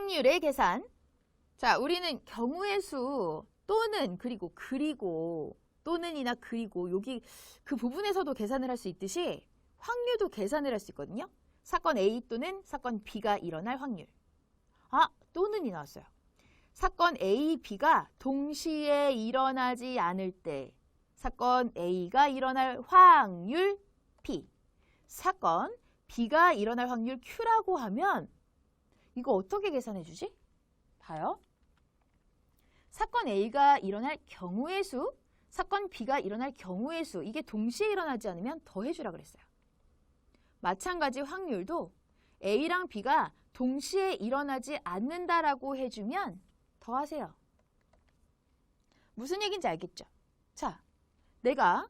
확률의 계산. 자, 우리는 경우의 수 또는 그리고 그리고 또는이나 그리고 여기 그 부분에서도 계산을 할 수 있듯이 확률도 계산을 할 수 있거든요. 사건 A 또는 사건 B가 일어날 확률. 아, 또는이 나왔어요. 사건 A, B가 동시에 일어나지 않을 때 사건 A가 일어날 확률 P. 사건 B가 일어날 확률 Q라고 하면 이거 어떻게 계산해 주지? 봐요. 사건 A가 일어날 경우의 수, 사건 B가 일어날 경우의 수, 이게 동시에 일어나지 않으면 더해주라 그랬어요. 마찬가지 확률도 A랑 B가 동시에 일어나지 않는다라고 해주면 더하세요. 무슨 얘기인지 알겠죠? 자, 내가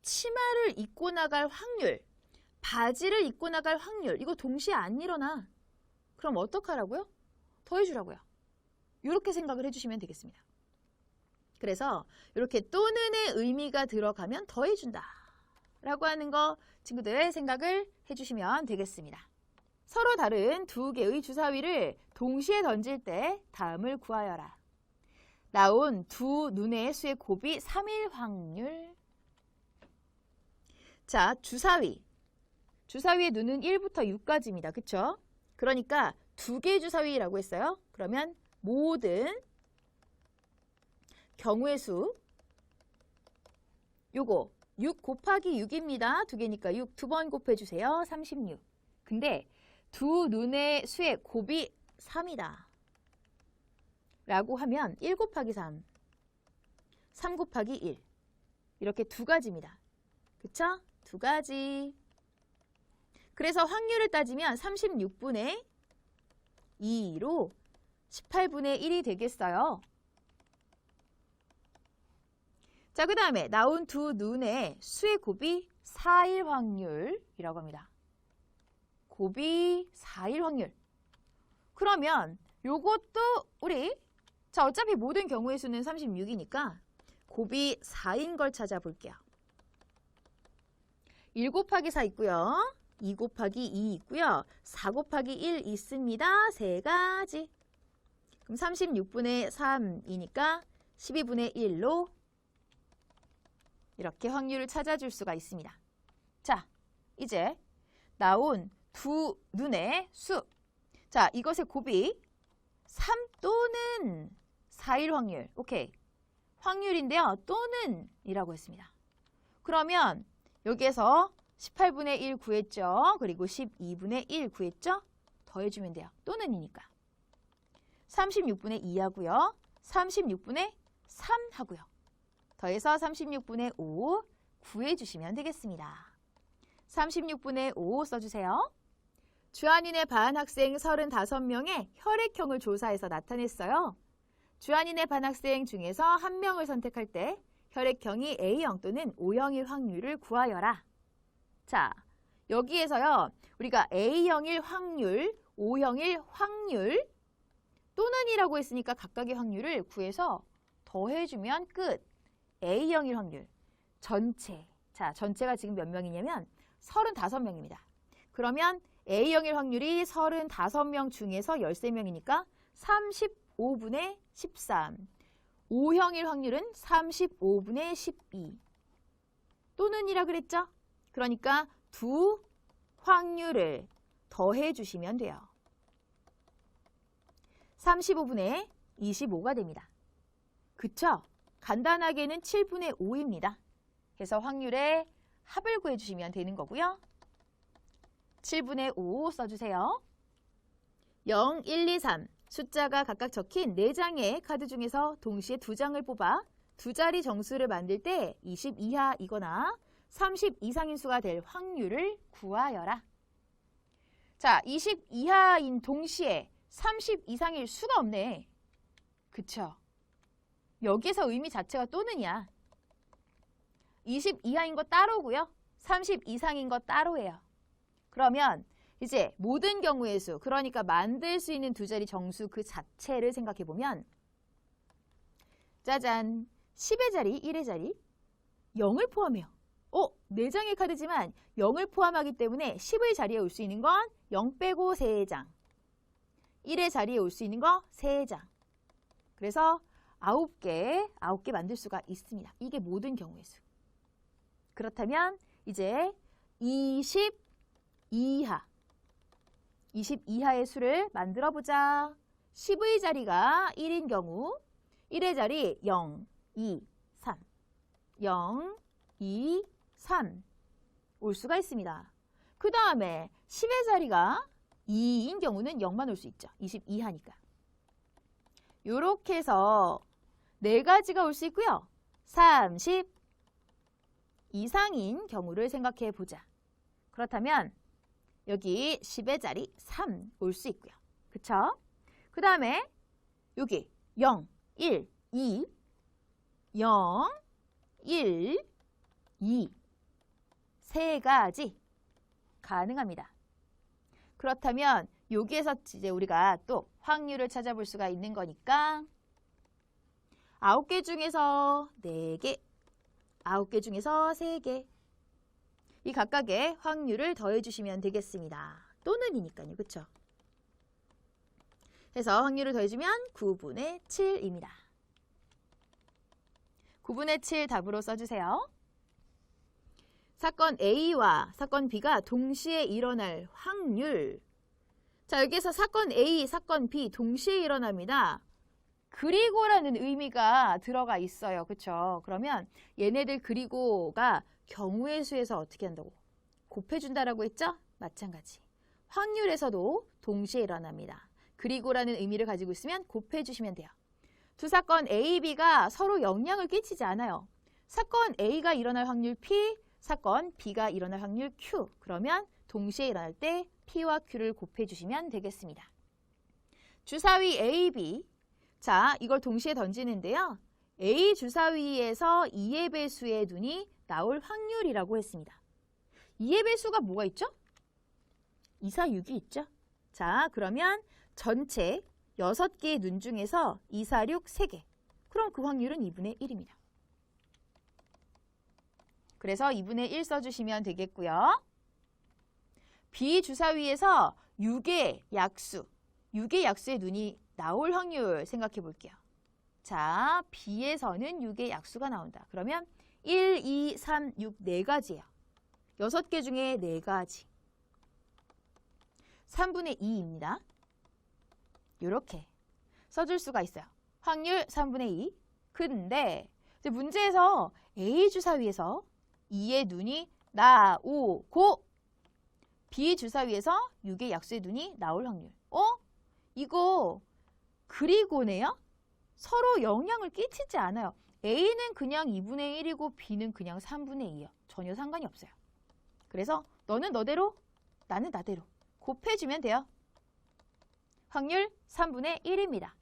치마를 입고 나갈 확률, 바지를 입고 나갈 확률, 이거 동시에 안 일어나. 그럼 어떡하라고요? 더해주라고요. 이렇게 생각을 해주시면 되겠습니다. 그래서 이렇게 또는의 의미가 들어가면 더해준다. 라고 하는 거 친구들 생각을 해주시면 되겠습니다. 서로 다른 두 개의 주사위를 동시에 던질 때 다음을 구하여라. 나온 두 눈의 수의 곱이 3일 확률. 자, 주사위. 주사위의 눈은 1부터 6까지입니다. 그쵸? 그러니까 두 개의 주사위라고 했어요. 그러면 모든 경우의 수 요거 6 곱하기 6입니다. 두 개니까 6 두 번 곱해주세요. 36. 근데 두 눈의 수의 곱이 3이다. 라고 하면 1 곱하기 3, 3 곱하기 1 이렇게 두 가지입니다. 그쵸? 두 가지. 그래서 확률을 따지면 36분의 2로 18분의 1이 되겠어요. 자, 그 다음에 나온 두 눈의 수의 곱이 4일 확률이라고 합니다. 곱이 4일 확률. 그러면 요것도 우리 자 어차피 모든 경우의 수는 36이니까 곱이 4인 걸 찾아볼게요. 1 곱하기 4 있고요. 2 곱하기 2 있고요. 4 곱하기 1 있습니다. 세 가지. 그럼 36분의 3이니까 12분의 1로 이렇게 확률을 찾아줄 수가 있습니다. 자, 이제 나온 두 눈의 수. 자, 이것의 곱이 3 또는 4일 확률. 오케이. 확률인데요. 또는 이라고 했습니다. 그러면 여기에서 18분의 1 구했죠. 그리고 12분의 1 구했죠. 더해주면 돼요. 또는이니까. 36분의 2 하고요. 36분의 3 하고요. 더해서 36분의 5 구해주시면 되겠습니다. 36분의 5 써주세요. 주한인의 반 학생 35명의 혈액형을 조사해서 나타냈어요. 주한인의 반 학생 중에서 한 명을 선택할 때 혈액형이 A형 또는 O형일 확률을 구하여라. 자, 여기에서요. 우리가 A형일 확률, O형일 확률 또는 이라고 했으니까 각각의 확률을 구해서 더해주면 끝. A형일 확률. 전체. 자, 전체가 지금 몇 명이냐면 35명입니다. 그러면 A형일 확률이 35명 중에서 13명이니까 35분의 13. O형일 확률은 35분의 12. 또는 이라 그랬죠? 그러니까 두 확률을 더해 주시면 돼요. 35분의 25가 됩니다. 그쵸? 간단하게는 7분의 5입니다. 그래서 확률의 합을 구해주시면 되는 거고요. 7분의 5 써주세요. 0, 1, 2, 3 숫자가 각각 적힌 4장의 카드 중에서 동시에 2장을 뽑아 두 자리 정수를 만들 때 20 이하이거나 30 이상인 수가 될 확률을 구하여라. 자, 20 이하인 동시에 30 이상일 수가 없네. 그쵸? 여기서 의미 자체가 또는이야. 20 이하인 거 따로고요. 30 이상인 거 따로예요. 그러면 이제 모든 경우의 수, 그러니까 만들 수 있는 두 자리 정수 그 자체를 생각해 보면 짜잔, 10의 자리, 1의 자리, 0을 포함해요. 어, 4장의 카드지만 0을 포함하기 때문에 10의 자리에 올 수 있는 건 0 빼고 3장. 1의 자리에 올 수 있는 거 3장. 그래서 9개, 9개 만들 수가 있습니다. 이게 모든 경우의 수. 그렇다면 이제 20 이하. 20 이하의 수를 만들어 보자. 10의 자리가 1인 경우 1의 자리 0, 2, 3. 0, 2, 3. 올 수가 있습니다. 그 다음에 10의 자리가 2인 경우는 0만 올 수 있죠. 20 이하니까. 요렇게 해서 네 가지가 올 수 있고요. 30 이상인 경우를 생각해 보자. 그렇다면 여기 10의 자리 3 올 수 있고요. 그쵸? 그 다음에 여기 0, 1, 2, 0, 1, 2. 세 가지 가능합니다. 그렇다면 여기에서 이제 우리가 또 확률을 찾아볼 수가 있는 거니까 9개 중에서 4개, 9개 중에서 3개 이 각각의 확률을 더해주시면 되겠습니다. 또는이니까요. 그쵸? 해서 확률을 더해주면 9분의 7입니다. 9분의 7 답으로 써주세요. 사건 A와 사건 B가 동시에 일어날 확률. 자, 여기에서 사건 A, 사건 B 동시에 일어납니다. 그리고라는 의미가 들어가 있어요. 그쵸? 그러면 얘네들 그리고가 경우의 수에서 어떻게 한다고? 곱해준다라고 했죠? 마찬가지. 확률에서도 동시에 일어납니다. 그리고라는 의미를 가지고 있으면 곱해주시면 돼요. 두 사건 A, B가 서로 영향을 끼치지 않아요. 사건 A가 일어날 확률 P, 사건 B가 일어날 확률 Q. 그러면 동시에 일어날 때 P와 Q를 곱해주시면 되겠습니다. 주사위 A, B. 자, 이걸 동시에 던지는데요. A 주사위에서 2의 배수의 눈이 나올 확률이라고 했습니다. 2의 배수가 뭐가 있죠? 2, 4, 6이 있죠? 자, 그러면 전체 6개의 눈 중에서 2, 4, 6, 3개. 그럼 그 확률은 2분의 1입니다. 그래서 2분의 1 써주시면 되겠고요. B 주사위에서 6의 약수, 6의 약수의 눈이 나올 확률 생각해 볼게요. 자, B에서는 6의 약수가 나온다. 그러면 1, 2, 3, 6, 4가지예요. 6개 중에 4가지. 3분의 2입니다. 이렇게 써줄 수가 있어요. 확률 3분의 2. 근데 문제에서 A 주사위에서 2의 눈이 나오고 B 주사 위에서 6의 약수의 눈이 나올 확률. 어? 이거 그리고네요? 서로 영향을 끼치지 않아요. A는 그냥 2분의 1이고 B는 그냥 3분의 2요. 전혀 상관이 없어요. 그래서 너는 너대로 나는 나대로 곱해주면 돼요. 확률 3분의 1입니다.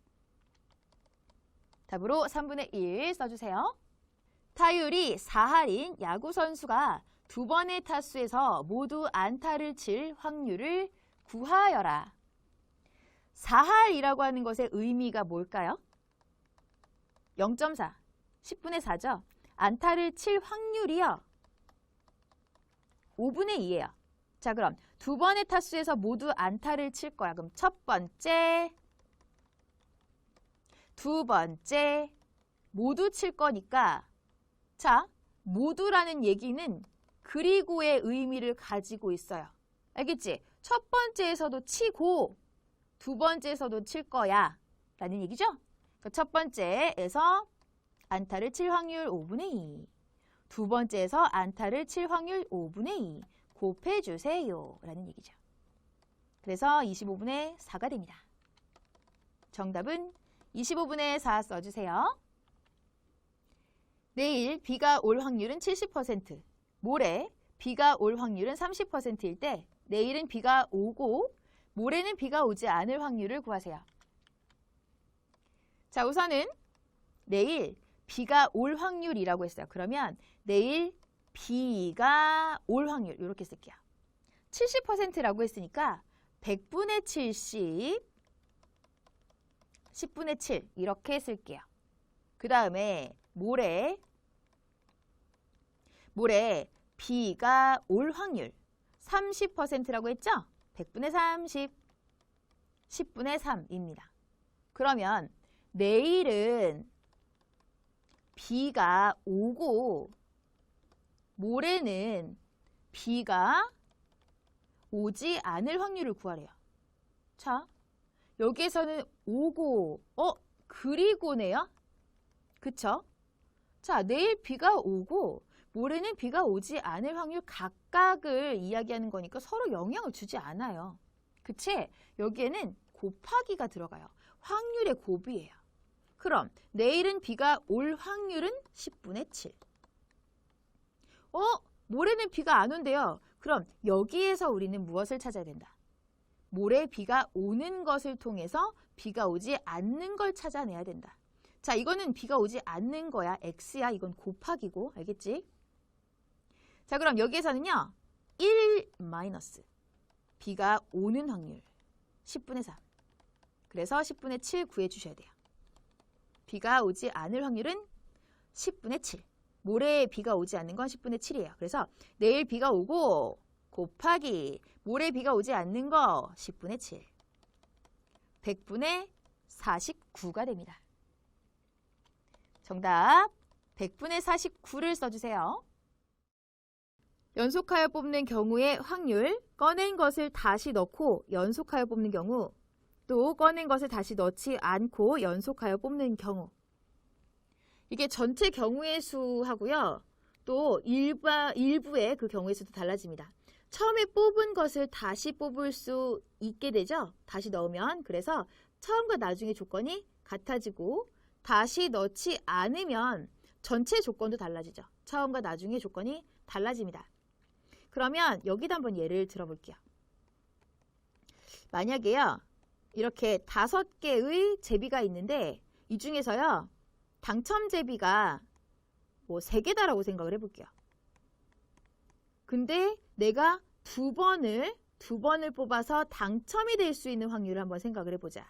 답으로 3분의 1 써주세요. 타율이 4할인 야구 선수가 두 번의 타수에서 모두 안타를 칠 확률을 구하여라. 4할이라고 하는 것의 의미가 뭘까요? 0.4, 10분의 4죠. 안타를 칠 확률이요. 5분의 2예요. 자, 그럼 두 번의 타수에서 모두 안타를 칠 거야. 그럼 첫 번째, 두 번째 모두 칠 거니까 자, 모두라는 얘기는 그리고의 의미를 가지고 있어요. 알겠지? 첫 번째에서도 치고 두 번째에서도 칠 거야. 라는 얘기죠? 그러니까 첫 번째에서 안타를 칠 확률 5분의 2. 두 번째에서 안타를 칠 확률 5분의 2. 곱해주세요. 라는 얘기죠. 그래서 25분의 4가 됩니다. 정답은 25분의 4 써주세요. 내일 비가 올 확률은 70%, 모레 비가 올 확률은 30%일 때 내일은 비가 오고 모레는 비가 오지 않을 확률을 구하세요. 자, 우선은 내일 비가 올 확률이라고 했어요. 그러면 내일 비가 올 확률 이렇게 쓸게요. 70%라고 했으니까 100분의 70, 10분의 7 이렇게 쓸게요. 그 다음에 모레 모레 비가 올 확률 30%라고 했죠? 100분의 30 10분의 3입니다. 그러면 내일은 비가 오고 모레는 비가 오지 않을 확률을 구하래요. 자, 여기에서는 오고, 어, 그리고네요? 그쵸? 자, 내일 비가 오고, 모레는 비가 오지 않을 확률 각각을 이야기하는 거니까 서로 영향을 주지 않아요. 그치? 여기에는 곱하기가 들어가요. 확률의 곱이에요. 그럼 내일은 비가 올 확률은 10분의 7. 어? 모레는 비가 안 온대요. 그럼 여기에서 우리는 무엇을 찾아야 된다? 모레 비가 오는 것을 통해서 비가 오지 않는 걸 찾아내야 된다. 자, 이거는 비가 오지 않는 거야. x야. 이건 곱하기고. 알겠지? 자, 그럼 여기에서는요. 1 마이너스 비가 오는 확률 10분의 3. 그래서 10분의 7 구해 주셔야 돼요. 비가 오지 않을 확률은 10분의 7. 모레 비가 오지 않는 건 10분의 7이에요. 그래서 내일 비가 오고 곱하기 모레 비가 오지 않는 거 10분의 7. 100분의 49가 됩니다. 정답 100분의 49를 써주세요. 연속하여 뽑는 경우의 확률, 꺼낸 것을 다시 넣고 연속하여 뽑는 경우, 또 꺼낸 것을 다시 넣지 않고 연속하여 뽑는 경우. 이게 전체 경우의 수하고요. 또 일부, 일부의 그 경우의 수도 달라집니다. 처음에 뽑은 것을 다시 뽑을 수 있게 되죠. 다시 넣으면. 그래서 처음과 나중의 조건이 같아지고 다시 넣지 않으면 전체 조건도 달라지죠. 처음과 나중의 조건이 달라집니다. 그러면 여기다 한번 예를 들어볼게요. 만약에요. 이렇게 다섯 개의 제비가 있는데 이 중에서요. 당첨 제비가 뭐 세 개다라고 생각을 해볼게요. 근데 내가 두 번을 두 번을 뽑아서 당첨이 될 수 있는 확률을 한번 생각을 해보자.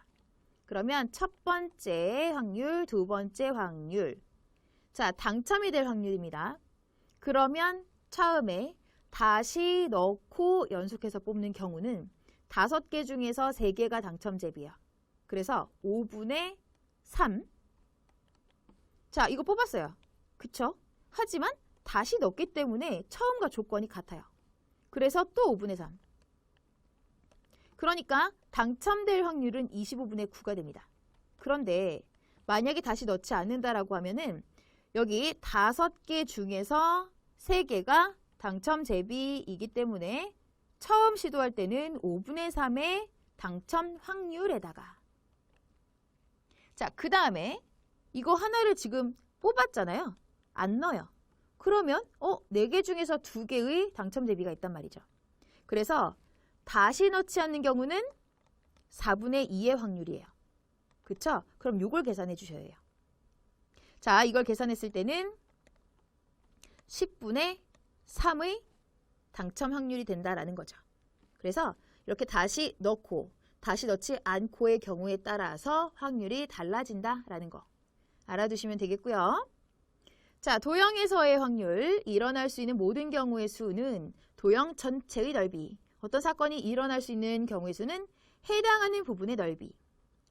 그러면 첫 번째 확률, 두 번째 확률. 자, 당첨이 될 확률입니다. 그러면 처음에 다시 넣고 연속해서 뽑는 경우는 다섯 개 중에서 세 개가 당첨제비야. 그래서 5분의 3. 자, 이거 뽑았어요. 그쵸? 하지만 다시 넣기 때문에 처음과 조건이 같아요. 그래서 또 5분의 3. 그러니까 당첨될 확률은 25분의 9가 됩니다. 그런데 만약에 다시 넣지 않는다라고 하면은 여기 다섯 개 중에서 세 개가 당첨 제비이기 때문에 처음 시도할 때는 5분의 3의 당첨 확률에다가 자, 그 다음에 이거 하나를 지금 뽑았잖아요. 안 넣어요. 그러면 어, 4개 중에서 2개의 당첨 대비가 있단 말이죠. 그래서 다시 넣지 않는 경우는 4분의 2의 확률이에요. 그쵸? 그럼 이걸 계산해 주셔야 해요. 자, 이걸 계산했을 때는 10분의 3의 당첨 확률이 된다라는 거죠. 그래서 이렇게 다시 넣고 다시 넣지 않고의 경우에 따라서 확률이 달라진다라는 거 알아두시면 되겠고요. 자, 도형에서의 확률, 일어날 수 있는 모든 경우의 수는 도형 전체의 넓이, 어떤 사건이 일어날 수 있는 경우의 수는 해당하는 부분의 넓이.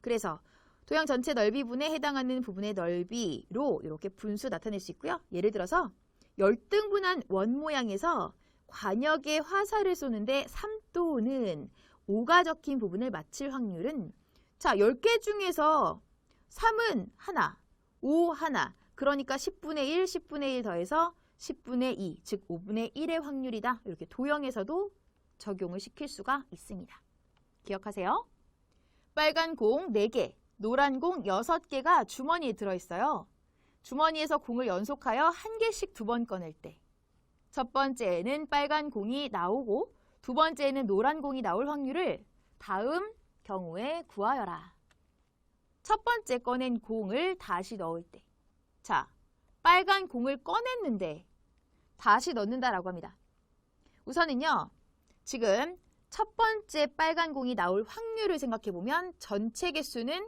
그래서 도형 전체 넓이분에 해당하는 부분의 넓이로 이렇게 분수 나타낼 수 있고요. 예를 들어서 열등분한 원 모양에서 관역에 화살을 쏘는데 3도는 5가 적힌 부분을 맞힐 확률은 자, 10개 중에서 3은 하나, 5 하나, 그러니까 10분의 1, 10분의 1 더해서 10분의 2, 즉 5분의 1의 확률이다. 이렇게 도형에서도 적용을 시킬 수가 있습니다. 기억하세요. 빨간 공 4개, 노란 공 6개가 주머니에 들어있어요. 주머니에서 공을 연속하여 한 개씩 두 번 꺼낼 때. 첫 번째는 빨간 공이 나오고 두 번째는 노란 공이 나올 확률을 다음 경우에 구하여라. 첫 번째 꺼낸 공을 다시 넣을 때. 자, 빨간 공을 꺼냈는데 다시 넣는다라고 합니다. 우선은요, 지금 첫 번째 빨간 공이 나올 확률을 생각해 보면 전체 개수는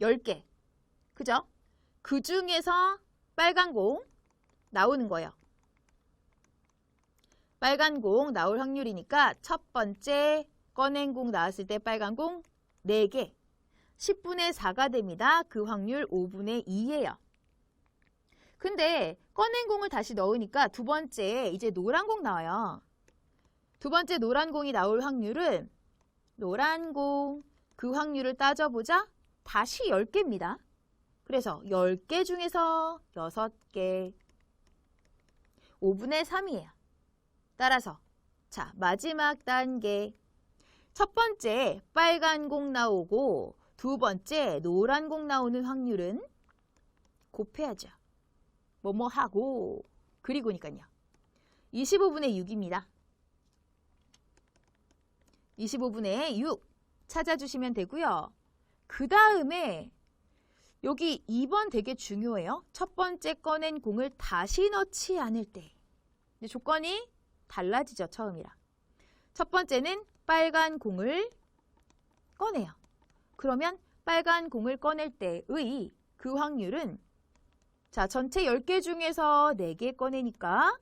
10개. 그죠? 그 중에서 빨간 공 나오는 거예요. 빨간 공 나올 확률이니까 첫 번째 꺼낸 공 나왔을 때 빨간 공 4개. 10분의 4가 됩니다. 그 확률 5분의 2예요. 근데 꺼낸 공을 다시 넣으니까 두 번째 이제 노란 공 나와요. 두 번째 노란 공이 나올 확률은 노란 공 그 확률을 따져보자 다시 10개입니다. 그래서 10개 중에서 6개 5분의 3이에요. 따라서 자 마지막 단계 첫 번째 빨간 공 나오고 두 번째 노란 공 나오는 확률은 곱해야죠. 뭐뭐 하고 그리고니까요. 25분의 6입니다. 25분의 6 찾아주시면 되고요. 그 다음에 여기 2번 되게 중요해요. 첫 번째 꺼낸 공을 다시 넣지 않을 때. 조건이 달라지죠, 처음이랑. 첫 번째는 빨간 공을 꺼내요. 그러면 빨간 공을 꺼낼 때의 그 확률은 자, 전체 10개 중에서 4개 꺼내니까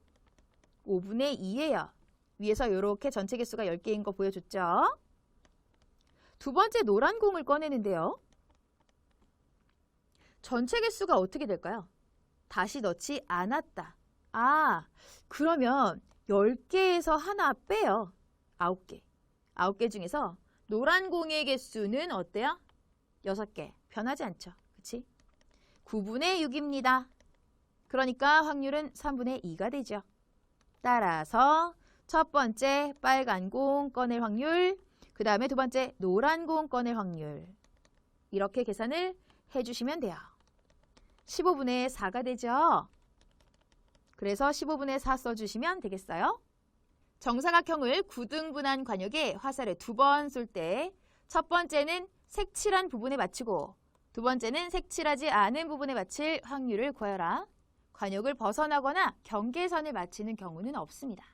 5분의 2예요. 위에서 이렇게 전체 개수가 10개인 거 보여줬죠? 두 번째 노란 공을 꺼내는데요. 전체 개수가 어떻게 될까요? 다시 넣지 않았다. 아, 그러면 10개에서 하나 빼요. 9개. 9개 중에서 노란 공의 개수는 어때요? 6개. 변하지 않죠. 그치? 9분의 6입니다. 그러니까 확률은 3분의 2가 되죠. 따라서 첫 번째 빨간 공 꺼낼 확률, 그 다음에 두 번째 노란 공 꺼낼 확률. 이렇게 계산을 해주시면 돼요. 15분의 4가 되죠. 그래서 15분의 4 써주시면 되겠어요. 정사각형을 9등분한 관역에 화살을 두 번 쏠 때 첫 번째는 색칠한 부분에 맞추고 두 번째는 색칠하지 않은 부분에 맞힐 확률을 구하여라. 관역을 벗어나거나 경계선을 맞히는 경우는 없습니다.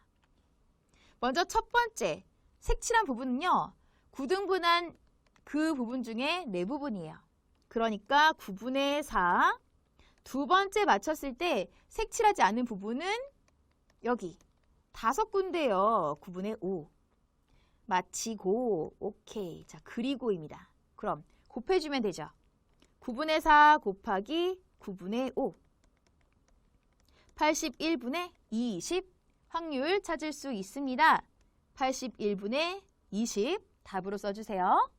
먼저 첫 번째, 색칠한 부분은요. 9등분한 그 부분 중에 네 부분이에요. 그러니까 9분의 4. 두 번째 맞췄을 때 색칠하지 않은 부분은 여기 다섯 군데요. 9분의 5. 마치고 오케이. 자, 그리고입니다. 그럼 곱해주면 되죠. 9분의 4 곱하기 9분의 5. 81분의 20 확률 찾을 수 있습니다. 81분의 20 답으로 써주세요.